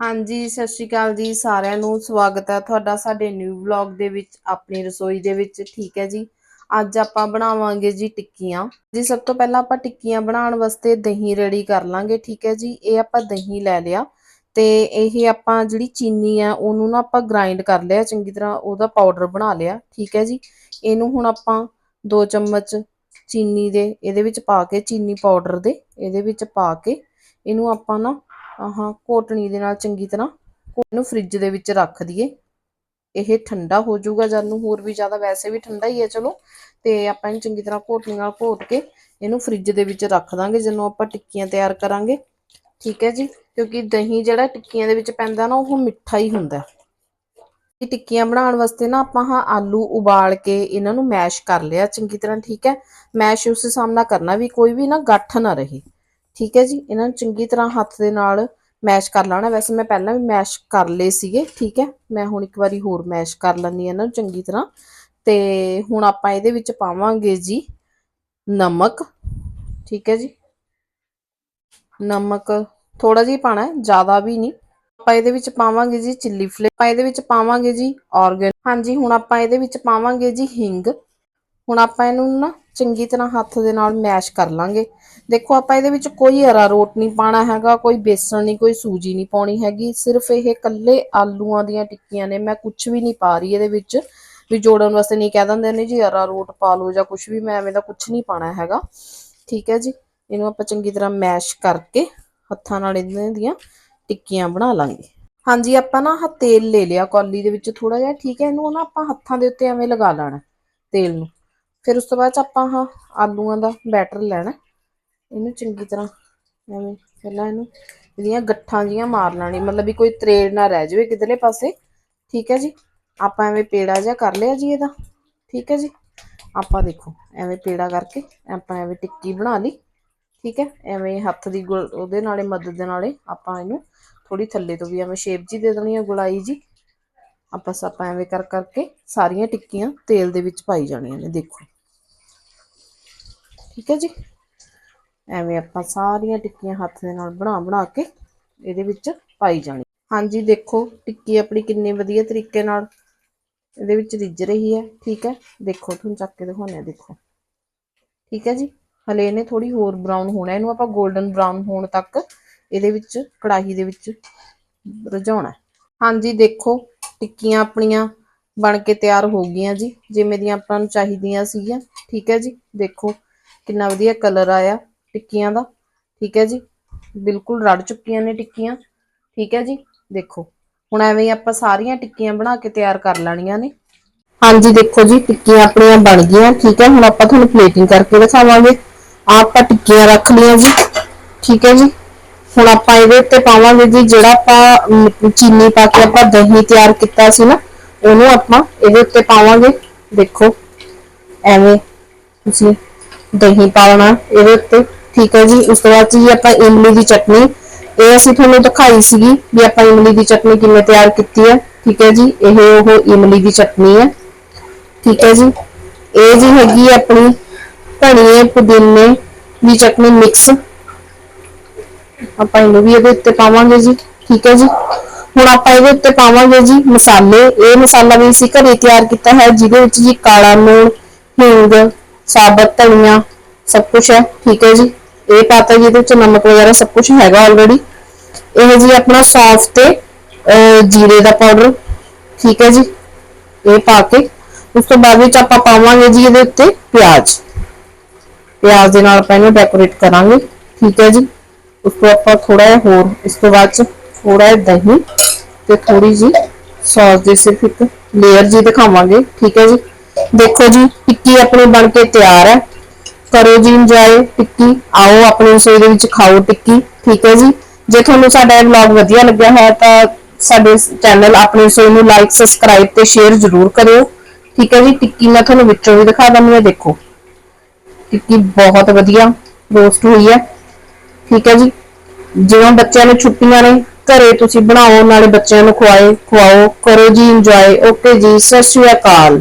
ਹਾਂਜੀ, ਸਤਿ ਸ਼੍ਰੀ ਅਕਾਲ ਜੀ ਸਾਰਿਆਂ ਨੂੰ। ਸਵਾਗਤ ਹੈ ਤੁਹਾਡਾ ਸਾਡੇ ਨਿਊ ਵਲੌਗ ਦੇ ਵਿੱਚ, ਆਪਣੀ ਰਸੋਈ ਦੇ ਵਿੱਚ। ਠੀਕ ਹੈ ਜੀ? ਅੱਜ ਆਪਾਂ ਬਣਾਵਾਂਗੇ ਜੀ ਟਿੱਕੀਆਂ। ਜੀ, ਸਭ ਤੋਂ ਪਹਿਲਾਂ ਆਪਾਂ ਟਿੱਕੀਆਂ ਬਣਾਉਣ ਵਾਸਤੇ ਦਹੀਂ ਰੈਡੀ ਕਰ ਲਾਂਗੇ। ਠੀਕ ਹੈ ਜੀ? ਇਹ ਆਪਾਂ ਦਹੀਂ ਲੈ ਲਿਆ। ਤੇ ਇਹ ਆਪਾਂ ਜਿਹੜੀ ਚੀਨੀ ਆ ਉਹਨੂੰ ਨਾ ਆਪਾਂ ਗ੍ਰਾਈਂਡ ਕਰ ਲਿਆ ਚੰਗੀ ਤਰ੍ਹਾਂ। ਉਹਦਾ ਪਾਊਡਰ ਬਣਾ ਲਿਆ। ਠੀਕ ਹੈ ਜੀ? ਇਹਨੂੰ ਹੁਣ ਆਪਾਂ 2 ਚਮਚ ਚੀਨੀ ਦੇ, ਇਹਦੇ ਵਿੱਚ ਪਾ ਕੇ ਚੀਨੀ ਪਾਊਡਰ ਦੇ, ਇਹਦੇ ਵਿੱਚ ਪਾ ਕੇ ਇਹਨੂੰ ਆਪਾਂ ਨਾ ਆਹ, ਘੋਟਣੀ ਦੇ ਨਾਲ ਚੰਗੀ ਤਰ੍ਹਾਂ ਇਹਨੂੰ ਫ੍ਰਿਜ ਦੇ ਵਿੱਚ ਰੱਖ ਦਈਏ। ਇਹ ਠੰਡਾ ਹੋ ਜਾਊਗਾ, ਜਦ ਨੂੰ ਹੋਰ ਵੀ ਜ਼ਿਆਦਾ, ਵੈਸੇ ਵੀ ਠੰਡਾ ਹੀ ਹੈ, ਚਲੋ। ਤੇ ਆਪਾਂ ਇਹਨੂੰ ਚੰਗੀ ਤਰ੍ਹਾਂ ਘੋਟਣੀ ਨਾਲ ਘੋਟ ਕੇ ਇਹਨੂੰ ਫ੍ਰਿਜ ਦੇ ਵਿੱਚ ਰੱਖ ਦਾਂਗੇ, ਜਦੋਂ ਆਪਾਂ ਟਿੱਕੀਆਂ ਤਿਆਰ ਕਰਾਂਗੇ। ਠੀਕ ਹੈ ਜੀ? ਕਿਉਂਕਿ ਦਹੀਂ ਜਿਹੜਾ ਟਿੱਕੀਆਂ ਦੇ ਵਿੱਚ ਪੈਂਦਾ ਨਾ, ਉਹ ਮਿੱਠਾ ਹੀ ਹੁੰਦਾ। ਇਹ ਟਿੱਕੀਆਂ ਬਣਾਉਣ ਵਾਸਤੇ ਨਾ ਆਪਾਂ ਹਾਂ ਆਲੂ ਉਬਾਲ ਕੇ ਇਹਨਾਂ ਨੂੰ ਮੈਸ਼ ਕਰ ਲਿਆ, ਚੰਗੀ ਤਰ੍ਹਾਂ, ਠੀਕ ਹੈ? ਮੈਸ਼ ਉਸ ਹਿਸਾਬ ਨਾਲ ਕਰਨਾ ਵੀ ਕੋਈ ਵੀ ਨਾ, ਗੱਠ ਨਾ ਰਹੇ। ਠੀਕ ਹੈ ਜੀ, ਇਹਨਾਂ ਨੂੰ ਚੰਗੀ ਤਰ੍ਹਾਂ ਹੱਥ ਦੇ ਨਾਲ ਮੈਸ਼ ਕਰ ਲੈਣਾ। ਵੈਸੇ ਮੈਂ ਪਹਿਲਾਂ ਵੀ ਮੈਸ਼ ਕਰ ਲਏ ਸੀਗੇ, ਠੀਕ ਹੈ। ਮੈਂ ਹੁਣ ਇੱਕ ਵਾਰੀ ਹੋਰ ਮੈਸ਼ ਕਰ ਲੈਣੀ ਇਹਨਾਂ ਨੂੰ ਚੰਗੀ ਤਰ੍ਹਾਂ। ਤੇ ਹੁਣ ਆਪਾਂ ਇਹਦੇ ਵਿੱਚ ਪਾਵਾਂਗੇ ਜੀ ਨਮਕ, ਠੀਕ ਹੈ ਜੀ। ਨਮਕ ਥੋੜਾ ਜਿਹਾ ਪਾਣਾ ਜ਼ਿਆਦਾ ਵੀ ਨਹੀਂ। ਆਪਾਂ ਇਹਦੇ ਵਿੱਚ ਪਾਵਾਂਗੇ ਜੀ ਚਿੱਲੀ ਫਲੇਕ ਆਪਾਂ ਇਹਦੇ ਵਿੱਚ ਪਾਵਾਂਗੇ ਜੀ ਆਰਗਨ ਹਾਂਜੀ, ਹੁਣ ਆਪਾਂ ਇਹਦੇ ਵਿੱਚ ਪਾਵਾਂਗੇ ਜੀ ਹਿੰਗ। ਹੁਣ ਆਪਾਂ ਇਹਨੂੰ ਨਾ ਚੰਗੀ ਤਰ੍ਹਾਂ ਹੱਥ ਦੇ ਨਾਲ ਮੈਸ਼ ਕਰ ਲਾਂਗੇ। ਦੇਖੋ, ਆਪਾਂ ਇਹਦੇ ਵਿੱਚ ਕੋਈ ਅਰਾਰੋਟ ਨਹੀਂ ਪਾਣਾ ਹੈਗਾ, ਕੋਈ ਬੇਸਣ ਨਹੀਂ, ਕੋਈ ਸੂਜੀ ਨਹੀਂ ਪਾਉਣੀ ਹੈਗੀ। ਸਿਰਫ ਇਹ ਕੱਲੇ ਆਲੂਆਂ ਦੀਆਂ ਟਿੱਕੀਆਂ ਨੇ, ਮੈਂ ਕੁਝ ਵੀ ਨਹੀਂ ਪਾ ਰਹੀ ਇਹਦੇ ਵਿੱਚ। ਵੀ ਜੋੜਨ ਵਾਸਤੇ ਨਹੀਂ ਕਹਿ ਦਿੰਦੇ ਨੇ ਜੀ ਅਰਾਰੋਟ ਪਾ ਲਓ ਜਾਂ ਕੁਝ ਵੀ, ਮੈਂ ਐਵੇਂ ਦਾ ਕੁਝ ਨਹੀਂ ਪਾਣਾ ਹੈਗਾ। ਠੀਕ ਹੈ ਜੀ, ਇਹਨੂੰ ਆਪਾਂ ਚੰਗੀ ਤਰ੍ਹਾਂ ਮੈਸ਼ ਕਰਕੇ ਹੱਥਾਂ ਨਾਲ ਇਹਨਾਂ ਦੀਆਂ ਟਿੱਕੀਆਂ ਬਣਾ ਲਾਂਗੇ। ਹਾਂਜੀ, ਆਪਾਂ ਨਾ ਆਹ ਤੇਲ ਲੈ ਲਿਆ ਕੌਲੀ ਦੇ ਵਿੱਚ ਥੋੜਾ ਜਿਹਾ, ਠੀਕ ਹੈ। ਇਹਨੂੰ ਨਾ ਆਪਾਂ ਹੱਥਾਂ ਦੇ ਉੱਤੇ ਐਵੇਂ ਲਗਾ ਲੈਣਾ, ਤੇਲ ਨੂੰ। ਫਿਰ ਉਸ ਤੋਂ ਬਾਅਦ ਚ ਆਪਾਂ ਹਾਂ ਆਲੂਆਂ ਦਾ ਬੈਟਰ ਲੈਣਾ। ਇਹਨੂੰ ਚੰਗੀ ਤਰ੍ਹਾਂ ਐਵੇਂ ਪਹਿਲਾਂ ਇਹਨੂੰ ਇਹਦੀਆਂ ਗੱਠਾਂ ਜੀਆਂ ਮਾਰ ਲੈਣੀ ਮਤਲਬ ਵੀ ਕੋਈ ਤਰੇੜ ਨਾ ਰਹਿ ਜਾਵੇ ਕਿਧਰਲੇ ਪਾਸੇ। ਠੀਕ ਹੈ ਜੀ? ਆਪਾਂ ਐਵੇਂ ਪੇੜਾ ਜਿਹਾ ਕਰ ਲਿਆ ਜੀ ਇਹਦਾ। ਠੀਕ ਹੈ ਜੀ? ਆਪਾਂ ਦੇਖੋ, ਐਵੇਂ ਪੇੜਾ ਕਰਕੇ ਆਪਾਂ ਐਵੇਂ ਟਿੱਕੀ ਬਣਾ ਲਈ। ਠੀਕ ਹੈ? ਐਵੇਂ ਹੱਥ ਦੀ ਉਹਦੇ ਨਾਲੇ, ਮਦਦ ਦੇ ਨਾਲੇ ਆਪਾਂ ਇਹਨੂੰ ਥੋੜੀ ਥੱਲੇ ਤੋਂ ਵੀ ਐਵੇਂ ਸ਼ੇਪ ਜੀ ਦੇ ਦੇਣੀ ਹੈ ਗੁਲਾਈ ਜੀ ਆਪਾਂ ਆਪਾਂ ਐਵੇਂ ਕਰ ਕਰਕੇ ਸਾਰੀਆਂ ਟਿੱਕੀਆਂ ਤੇਲ ਦੇ ਵਿੱਚ ਪਾਈ ਜਾਣੀਆਂ ਨੇ, ਦੇਖੋ। ਠੀਕ ਹੈ ਜੀ। ਐਵੇਂ ਆਪਾਂ ਸਾਰੀਆਂ ਟਿੱਕੀਆਂ ਹੱਥ ਦੇ ਨਾਲ ਬਣਾ ਬਣਾ ਕੇ ਇਹਦੇ ਵਿੱਚ ਪਾਈ ਜਾਣੀ। ਹਾਂਜੀ, ਦੇਖੋ ਟਿੱਕੀ ਆਪਣੀ ਕਿੰਨੀ ਵਧੀਆ ਤਰੀਕੇ ਨਾਲ ਇਹਦੇ ਵਿੱਚ ਰਿੱਝ ਰਹੀ ਹੈ। ਠੀਕ ਹੈ, ਦੇਖੋ ਤੁਹਾਨੂੰ ਚੱਕ ਕੇ ਦਿਖਾਉਂਦੇ ਆ ਦੇਖੋ। ਠੀਕ ਹੈ ਜੀ, ਹਲੇ ਇਹਨੇ ਥੋੜੀ ਹੋਰ ਬਰਾਊਨ ਹੋਣਾ, ਇਹਨੂੰ ਆਪਾਂ 골ਡਨ ਬਰਾਊਨ ਹੋਣ ਤੱਕ ਇਹਦੇ ਵਿੱਚ, ਕੜਾਹੀ ਦੇ ਵਿੱਚ ਰਝਾਉਣਾ ਹਾਂਜੀ, ਦੇਖੋ ਟਿੱਕੀਆਂ ਆਪਣੀਆਂ ਬਣ ਕੇ ਤਿਆਰ ਹੋ ਗਈਆਂ ਜੀ, ਜਿਵੇਂ ਦੀਆਂ ਆਪਾਂ ਨੂੰ ਚਾਹੀਦੀਆਂ ਸੀਗੀਆਂ। ਠੀਕ ਹੈ ਜੀ, ਦੇਖੋ ਕਿੰਨਾ ਵਧੀਆ ਕਲਰ ਆਇਆ ਟਿੱਕੀਆਂ ਦਾ। ਠੀਕ ਹੈ ਜੀ। ਬਿਲਕੁਲ ਰੜ ਚੁੱਕੀਆਂ ਨੇ ਟਿੱਕੀਆਂ। ਠੀਕ ਹੈ ਜੀ। ਦੇਖੋ, ਹੁਣ ਐਵੇਂ ਆਪਾਂ ਸਾਰੀਆਂ ਟਿੱਕੀਆਂ ਬਣਾ ਕੇ ਤਿਆਰ ਕਰ ਲੈਣੀਆਂ ਨੇ। ਹਾਂਜੀ, ਦੇਖੋ ਜੀ, ਟਿੱਕੀਆਂ ਆਪਣੀਆਂ ਬਣ ਗਈਆਂ। ਠੀਕ ਹੈ, ਹੁਣ ਆਪਾਂ ਤੁਹਾਨੂੰ ਪਲੇਟਿੰਗ ਕਰਕੇ ਦਿਖਾਵਾਂਗੇ। ਆਪਾਂ ਟਿੱਕੀਆਂ ਰੱਖ ਲਈਆਂ ਜੀ। ਠੀਕ ਹੈ ਜੀ। ਹੁਣ ਆਪਾਂ ਇਹਦੇ ਉੱਤੇ ਪਾਵਾਂਗੇ ਜੀ, ਜਿਹੜਾ ਆਪਾਂ ਚੀਨੀ ਪਾ ਕੇ ਆਪਾਂ ਦਹੀਂ ਤਿਆਰ ਕੀਤਾ ਸੀ ਨਾ, ਉਹਨੂੰ ਆਪਾਂ ਇਹਦੇ ਉੱਤੇ ਪਾਵਾਂਗੇ। ਦੇਖੋ, ਐਵੇਂ ਤੁਸੀਂ ਦਹੀਂ ਪਾਉਣਾ ਇਹਦੇ ਉੱਤੇ, ਠੀਕ ਹੈ ਜੀ? ਉਸ ਤੋਂ ਬਾਅਦ ਜੀ ਆਪਾਂ ਇਮਲੀ ਦੀ ਚਟਨੀ, ਇਹ ਅਸੀਂ ਤੁਹਾਨੂੰ ਦਿਖਾਈ ਸੀਗੀ ਵੀ ਆਪਾਂ ਇਮਲੀ ਦੀ ਚਟਨੀ ਕਿਵੇਂ ਤਿਆਰ ਕੀਤੀ ਹੈ, ਠੀਕ ਹੈ ਜੀ? ਇਹ ਉਹ ਇਮਲੀ ਦੀ ਚਟਨੀ ਹੈ, ਠੀਕ ਹੈ ਜੀ? ਇਹ ਜੀ ਹੈਗੀ ਆਪਣੀ ਧਨੀਏ ਪੁਦੀਨੇ ਦੀ ਚਟਨੀ ਮਿਕਸ ਆਪਾਂ ਇਹਨੂੰ ਵੀ ਇਹਦੇ ਉੱਤੇ ਪਾਵਾਂਗੇ ਜੀ, ਠੀਕ ਹੈ ਜੀ? ਹੁਣ ਆਪਾਂ ਇਹਦੇ ਉੱਤੇ ਪਾਵਾਂਗੇ ਜੀ ਮਸਾਲੇ। ਇਹ ਮਸਾਲਾ ਵੀ ਅਸੀਂ ਘਰੇ ਤਿਆਰ ਕੀਤਾ ਹੈ, ਜਿਹਦੇ ਵਿੱਚ ਜੀ ਕਾਲਾ ਲੂਣ, ਹਿੰਗ ਸਾਬਤ, ਧਨੀਆ, ਸਭ ਕੁਝ ਹੈ। ਠੀਕ ਹੈ ਜੀ। ਇਹ ਪਾਤਾ ਜਿਹਦੇ ਵਿੱਚ ਨਮਕ ਵਗੈਰਾ ਸਭ ਕੁਝ ਹੈਗਾ ਆਲਰੇਡੀ ਇਹ ਜੀ ਆਪਣਾ ਸੌਂਫ ਤੇ ਜੀਰੇ ਦਾ ਪਾਊਡਰ ਠੀਕ ਹੈ ਜੀ। ਇਹ ਪਾ ਕੇ। ਉਸ ਤੋਂ ਬਾਅਦ ਵਿੱਚ ਆਪਾਂ ਪਾਵਾਂਗੇ ਜੀ ਇਹਦੇ ਉੱਤੇ ਪਿਆਜ਼। ਪਿਆਜ਼ ਦੇ ਨਾਲ ਆਪਾਂ ਇਹਨੂੰ ਡੈਕੋਰੇਟ ਕਰਾਂਗੇ। ਠੀਕ ਹੈ ਜੀ। ਉਸ ਤੋਂ ਆਪਾਂ ਥੋੜਾ ਜਿਹਾ ਹੋਰ, ਇਸ ਤੋਂ ਬਾਅਦ ਚ ਥੋੜਾ ਜਿਹਾ ਦਹੀਂ ਤੇ ਥੋੜੀ ਜੀ ਸੌਸ ਦੇ ਸਿਰਫ ਇੱਕ ਲੇਅਰ ਜੀ ਦਿਖਾਵਾਂਗੇ। ਠੀਕ ਹੈ ਜੀ। ਦੇਖੋ ਜੀ, ਟਿੱਕੀ ਆਪਣੀ ਬਣ ਕੇ ਤਿਆਰ ਹੈ। ਕਰੋ ਜੀ ਇੰਜੋਏ ਟਿੱਕੀ। ਆਓ ਆਪਣੀ ਰਸੋਈ ਦੇ ਵਿੱਚ ਖਾਓ ਟਿੱਕੀ, ਠੀਕ ਹੈ ਜੀ? ਜੇ ਤੁਹਾਨੂੰ ਸਾਡਾ ਇਹ ਵਲੌਗ ਵਧੀਆ ਲੱਗਿਆ ਹੈ ਤਾਂ ਸਾਡੇ ਚੈਨਲ ਆਪਣੀ ਰਸੋਈ ਨੂੰ ਲਾਈਕ ਸਬਸਕ੍ਰਾਈਬ ਤੇ ਸ਼ੇਅਰ ਜ਼ਰੂਰ ਕਰਿਓ। ਠੀਕ ਹੈ ਜੀ? ਟਿੱਕੀ ਮੈਂ ਤੁਹਾਨੂੰ ਵਿੱਚੋਂ ਵੀ ਦਿਖਾ ਦਿੰਦੀ ਹਾਂ, ਦੇਖੋ। ਟਿੱਕੀ ਬਹੁਤ ਵਧੀਆ ਰੋਸਟ ਹੋਈ ਹੈ। ਠੀਕ ਹੈ ਜੀ? ਜਿਵੇਂ ਬੱਚਿਆਂ ਨੂੰ ਛੁੱਟੀਆਂ ਨੇ, ਘਰੇ ਤੁਸੀਂ ਬਣਾਓ, ਨਾਲੇ ਬੱਚਿਆਂ ਨੂੰ ਖਵਾਏ, ਖਵਾਓ। ਕਰੋ ਜੀ ਇੰਜੋਏ ਓਕੇ ਜੀ, ਸਤਿ ਸ਼੍ਰੀ ਅਕਾਲ।